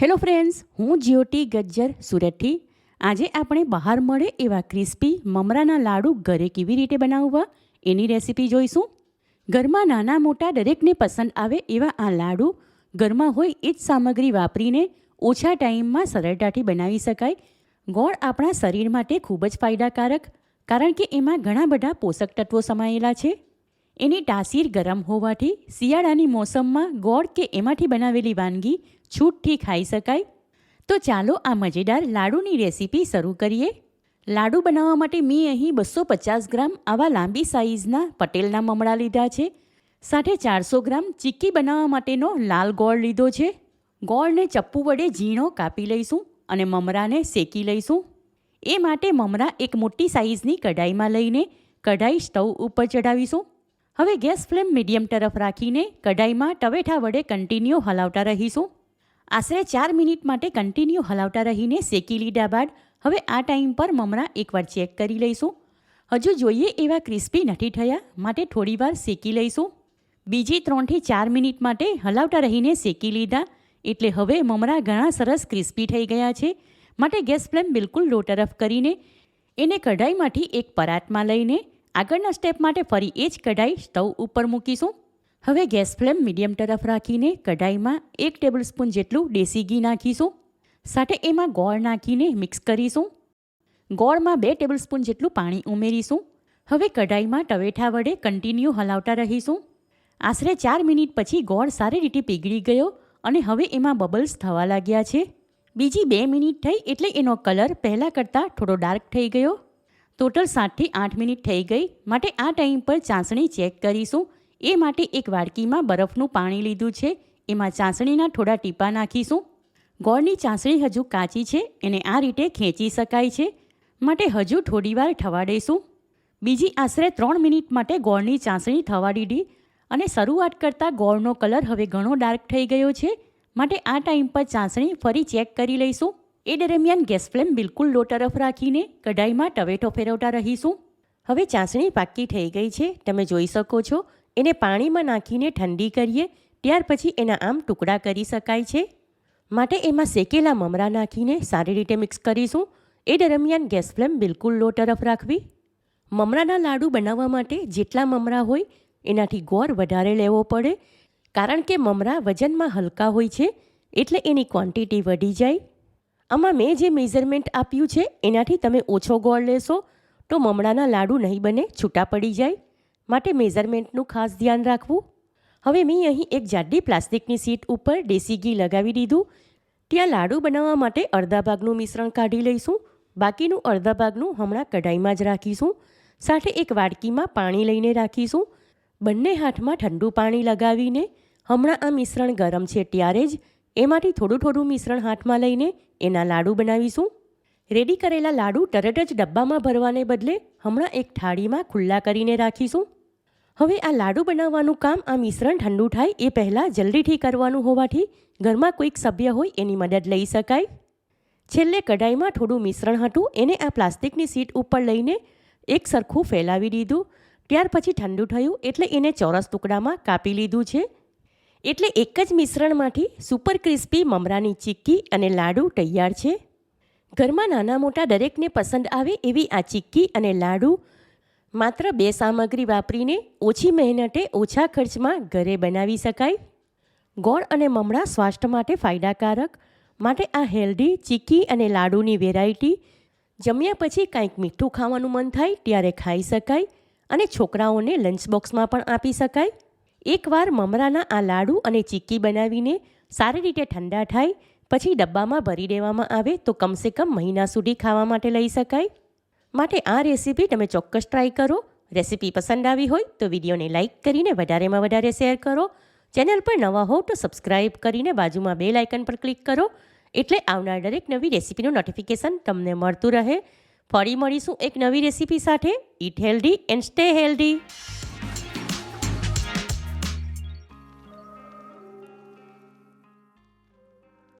Hello friends, હું જ્યોતિ ગજ્જર સુરતથી આજે આપણે બહાર મળે એવા ક્રિસ્પી મમરાના લાડુ ઘરે કેવી રીતે બનાવવા એની રેસીપી જોઈશું. ઘરમાં નાના મોટા દરેકને પસંદ આવે એવા આ લાડુ ઘરમાં હોય એ જ સામગ્રી વાપરીને ઓછા ટાઈમમાં સરળતાથી બનાવી શકાય. ગોળ આપણા શરીર માટે ખૂબ જ ફાયદાકારક, કારણ કે એમાં ઘણા બધા પોષક તત્વો સમાયેલા છે. એની તાસીર ગરમ હોવાથી શિયાળાની મોસમમાં ગોળ કે એમાંથી બનાવેલી વાનગી છૂટથી ખાઈ શકાય. તો ચાલો આ મજેદાર લાડુની રેસીપી શરૂ કરીએ. લાડુ બનાવવા માટે મેં અહીં બસો પચાસ ગ્રામ આવા લાંબી સાઇઝના પટેલના મમરા લીધા છે. સાથે ચારસો ગ્રામ ચીક્કી બનાવવા માટેનો લાલ ગોળ લીધો છે. ગોળને ચપ્પુ વડે ઝીણો કાપી લઈશું અને મમરાને શેકી લઈશું. એ માટે મમરા એક મોટી સાઇઝની કઢાઈમાં લઈને કઢાઈ સ્ટવ ઉપર ચડાવીશું હવે ગેસ ફ્લેમ મીડિયમ તરફ રાખીને કઢાઈમાં ટવેઠા વડે કન્ટિન્યુ હલાવતા રહીશું. આશરે ચાર મિનિટ માટે કન્ટિન્યુ હલાવતા રહીને શેકી લીધા બાદ હવે આ ટાઈમ પર મમરા એકવાર ચેક કરી લઈશું. હજુ જોઈએ એવા ક્રિસ્પી નથી થયા, માટે થોડીવાર શેકી લઈશું. બીજી ત્રણથી ચાર મિનિટ માટે હલાવતા રહીને શેકી લીધા, એટલે હવે મમરા ઘણા સરસ ક્રિસ્પી થઈ ગયા છે, માટે ગેસ ફ્લેમ બિલકુલ લો તરફ કરીને એને કઢાઈમાંથી એક પરાતમાં લઈને આગળના સ્ટેપ માટે ફરી એ જ કઢાઈ સ્ટવ ઉપર મૂકીશું. હવે ગેસ ફ્લેમ મીડિયમ તરફ રાખીને કઢાઈમાં એક ટેબલ સ્પૂન જેટલું દેશી ઘી નાખીશું. સાથે એમાં ગોળ નાખીને મિક્સ કરીશું. ગોળમાં બે ટેબલ સ્પૂન જેટલું પાણી ઉમેરીશું. હવે કઢાઈમાં ટવેઠા વડે કન્ટિન્યુ હલાવતા રહીશું. આશરે ચાર મિનિટ પછી ગોળ સારી રીતે પીગળી ગયો અને હવે એમાં બબલ્સ થવા લાગ્યા છે. બીજી બે મિનિટ થઈ એટલે એનો કલર પહેલાં કરતાં થોડો ડાર્ક થઈ ગયો. ટોટલ સાતથી આઠ મિનિટ થઈ ગઈ. માટે આ ટાઈમ પર ચાસણી ચેક કરીશું. એ માટે એક વાડકીમાં બરફનું પાણી લીધું છે. એમાં ચાસણીના થોડા ટીપા નાખીશું. ગોળની ચાસણી હજુ કાચી છે. એને આ રીતે ખેંચી શકાય છે. માટે હજુ થોડીવાર ઠવાડીશું બીજી આશરે ત્રણ મિનિટ માટે ગોળની ચાસણી થવા દીધી અને શરૂઆત કરતાં ગોળનો કલર હવે ઘણો ડાર્ક થઈ ગયો છે. માટે આ ટાઈમ પર ચાસણી ફરી ચેક કરી લઈશું. એ દરમિયાન ગેસ ફ્લેમ બિલકુલ લો તરફ રાખીને કઢાઈમાં ટવેટો ફેરવતા રહીશું. હવે ચાસણી પાકી થઈ ગઈ છે. તમે જોઈ શકો છો, એને પાણીમાં નાખીને ઠંડી કરીએ, ત્યાર પછી એના આમ ટુકડા કરી શકાય છે. માટે એમાં શેકેલા મમરા નાખીને સારી રીતે મિક્સ કરીશું. એ દરમિયાન ગેસ ફ્લેમ બિલકુલ લો તરફ રાખવી. મમરાના લાડુ બનાવવા માટે જેટલા મમરા હોય, એનાથી ગોળ વધારે લેવો પડે. કારણ કે મમરા વજનમાં હલકા હોય છે, એટલે એની ક્વોન્ટિટી વધી જાય. આમાં મેં જે મેઝરમેન્ટ આપ્યું છે, એનાથી તમે ઓછો ગોળ લેશો તો મમણાના લાડુ નહીં બને, છૂટા પડી જાય. માટે મેઝરમેન્ટનું ખાસ ધ્યાન રાખવું. હવે મેં અહીં એક જાડી પ્લાસ્ટિકની સીટ ઉપર દેશી ઘી લગાવી દીધું. ત્યાં લાડુ બનાવવા માટે અડધા ભાગનું મિશ્રણ કાઢી લઈશું. બાકીનું અડધા ભાગનું હમણાં કઢાઈમાં જ રાખીશું. સાથે એક વાડકીમાં પાણી લઈને રાખીશું. બંને હાથમાં ઠંડુ પાણી લગાવીને હમણાં આ મિશ્રણ ગરમ છે ત્યારે જ એમાંથી થોડું થોડું મિશ્રણ હાથમાં લઈને એના લાડુ બનાવીશું. રેડી કરેલા લાડુ તરત જ ડબ્બામાં ભરવાને બદલે હમણાં એક થાળીમાં ખુલ્લા કરીને રાખીશું. હવે આ લાડુ બનાવવાનું કામ આ મિશ્રણ ઠંડુ થાય એ પહેલાં જલ્દીથી કરવાનું હોવાથી ઘરમાં કોઈક સભ્ય હોય એની મદદ લઈ શકાય. છેલ્લે કઢાઈમાં થોડું મિશ્રણ હતું એને આ પ્લાસ્ટિકની સીટ ઉપર લઈને એક સરખું ફેલાવી દીધું. ત્યાર પછી ઠંડુ થયું એટલે એને ચોરસ ટુકડામાં કાપી લીધું છે. એટલે એક જ મિશ્રણમાંથી સુપર ક્રિસ્પી મમરાની ચીક્કી અને લાડુ તૈયાર છે. ઘરમાં નાના મોટા દરેકને પસંદ આવે એવી આ ચીક્કી અને લાડુ. માત્ર બે સામગ્રી વાપરીને ઓછી મહેનતે ઓછા ખર્ચમાં ઘરે બનાવી શકાય. ગોળ અને મમરા સ્વાસ્થ્ય માટે ફાયદાકારક, માટે આ હેલ્ધી ચીક્કી અને લાડુની વેરાયટી જમ્યા પછી કાંઈક મીઠું ખાવાનું મન થાય ત્યારે ખાઈ શકાય અને છોકરાઓને લંચ બોક્સમાં પણ આપી શકાય. એકવાર મમરાના આ લાડુ અને ચીક્કી બનાવીને સારી રીતે ઠંડા થાય, પછી ડબ્બામાં ભરી દેવામાં આવે તો કમસે કમ મહિના સુધી ખાવા માટે લઈ શકાય. માટે આ રેસીપી તમે ચોક્કસ ટ્રાય કરો. રેસીપી પસંદ આવી હોય તો વિડીયોને લાઇક કરીને વધારેમાં વધારે શેર કરો. ચેનલ પર નવા હો તો સબસ્ક્રાઇબ કરીને બાજુમાં બે લાઇકન પર ક્લિક કરો. એટલે આવનાર દરેક નવી રેસીપીનું નોટિફિકેશન તમને મળતું રહે. ફરી મળીશું એક નવી રેસીપી સાથે. Eat healthy and stay healthy